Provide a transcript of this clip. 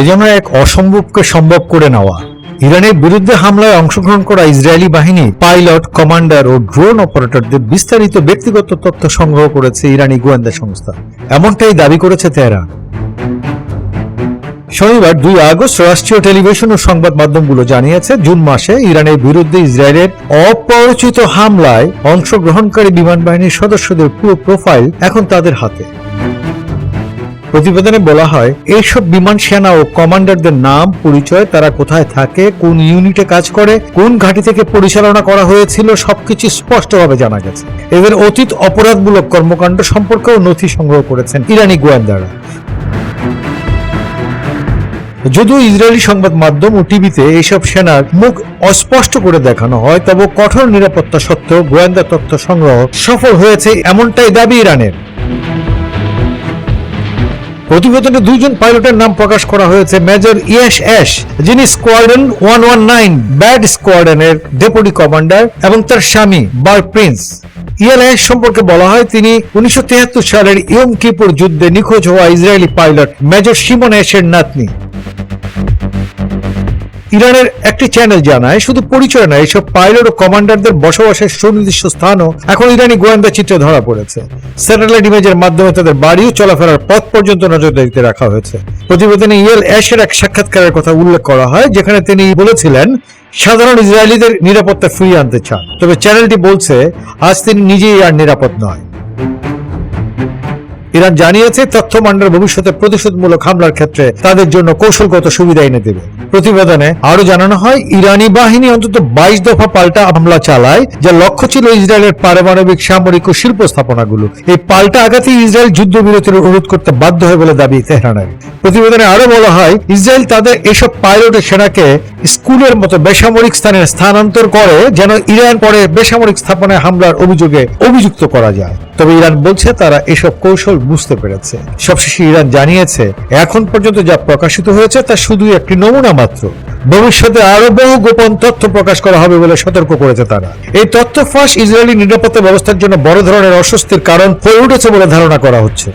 এজন্য এক অসম্ভবকে সম্ভব করে নেওয়া। ইরানের বিরুদ্ধে হামলায় অংশগ্রহণ করা ইসরায়েলি বাহিনী পাইলট, কমান্ডার ও ড্রোন অপারেটরদের বিস্তারিত ব্যক্তিগত তথ্য সংগ্রহ করেছে ইরানি গোয়েন্দা সংস্থা। এমনটাই দাবি করেছে তেহরান। শনিবার দুই আগস্ট রাষ্ট্রীয় টেলিভিশন ও সংবাদ মাধ্যমগুলো জানিয়েছে, জুন মাসে ইরানের বিরুদ্ধে ইসরায়েলের অপরিচিত হামলায় অংশগ্রহণকারী বিমান বাহিনীর সদস্যদের পুরো প্রোফাইল এখন তাদের হাতে। প্রতিবেদনে বলা হয়, এইসব বিমান সেনা ও কমান্ডারদের নাম, পরিচয়, তারা কোথায় থাকে, কোন ইউনিটে কাজ করে, কোন ঘাঁটি থেকে পরিচালনা করা হয়েছিল, সবকিছু স্পষ্টভাবে জানা গেছে। এদের অতীত অপরাধমূলক কর্মকাণ্ড সম্পর্কেও নথি সংগ্রহ করেছেন ইরানি গোয়েন্দারা। যদিও ইসরায়েলি সংবাদ মাধ্যম ও টিভিতে এইসব সেনার মুখ অস্পষ্ট করে দেখানো হয়, তবে কঠোর নিরাপত্তা সত্ত্বেও গোয়েন্দা তথ্য সংগ্রহ সফল হয়েছে এমনটাই দাবি ইরানের। প্রতিবেদনে দুইজন পাইলটের নাম প্রকাশ করা হয়েছে। মেজর ইয়াস অ্যাশ, যিনি squadron one one nine, bat স্কোয়াড্রনের deputy commander এবং তার স্বামী বার প্রিন্স। ইয়েল অ্যাশ সম্পর্কে বলা হয়, তিনি উনিশশো সালের ইয়ম কিপুর যুদ্ধে নিখোঁজ হওয়া ইসরায়েলি পাইলট মেজর শিমন অ্যাশের নাতনি। ইরানের একটি চ্যানেল জানায়, শুধু পরিচয় নয় এসব পাইলট ও কমান্ডারদের বসবাসের সুনির্দিষ্ট স্থানও এখন ইরানি গোয়েন্দা চিত্রে ধরা পড়েছে। স্যাটেলাইট ইমেজের মাধ্যমে তাদের বাড়ি চলাফেরার পথ পর্যন্ত নজরদারিতে রাখা হয়েছে। প্রতিবেদনে ইয়েল অ্যাশের এক সাক্ষাৎকারের কথা উল্লেখ করা হয়, যেখানে তিনি বলেছিলেন, সাধারণ ইসরায়েলিদের নিরাপত্তা ফিরিয়ে আনতে চান। তবে চ্যানেলটি বলছে, আজ তিনি নিজেই আর নিরাপদ নয়। ইরান জানিয়েছে তথ্য মান্ডার ভবিষ্যতে প্রতিশোধমূলক হামলার ক্ষেত্রে তাদের জন্য কৌশলগত সুবিধা এনে দেবে। প্রতিবেদনে আরও জানানো হয়, ইরানি বাহিনী অন্তত বাইশ দফা পাল্টা হামলা চালায়, যার লক্ষ্য ছিল ইসরায়েলের পারমাণবিক, সামরিক ও শিল্প স্থাপনাগুলো। এই পাল্টা আঘাতে ইসরায়েল যুদ্ধবিরতির অনুরোধ করতে বাধ্য হয় বলে দাবি তেহরানের। প্রতিবেদনে আরও বলা হয়, ইসরায়েল তাদের এসব পাইলট সেনাকে স্কুলের মতো বেসামরিক স্থানে স্থানান্তর করে, যেন ইরান পরে বেসামরিক স্থাপনায় হামলার অভিযোগে অভিযুক্ত করা যায়। তবে ইরান বলছে তারা এসব কৌশল বুঝতে পেরেছে। সবশেষে ইরান জানিয়েছে, এখন পর্যন্ত যা প্রকাশিত হয়েছে তা শুধু একটি নমুনা মাত্র। ভবিষ্যতে আরও বহু গোপন তথ্য প্রকাশ করা হবে বলে সতর্ক করেছে তারা। এই তথ্য ফাঁস ইসরায়েলি নিরাপত্তা ব্যবস্থার জন্য বড় ধরনের অস্বস্তির কারণ হয়ে উঠেছে বলে ধারণা করা হচ্ছে।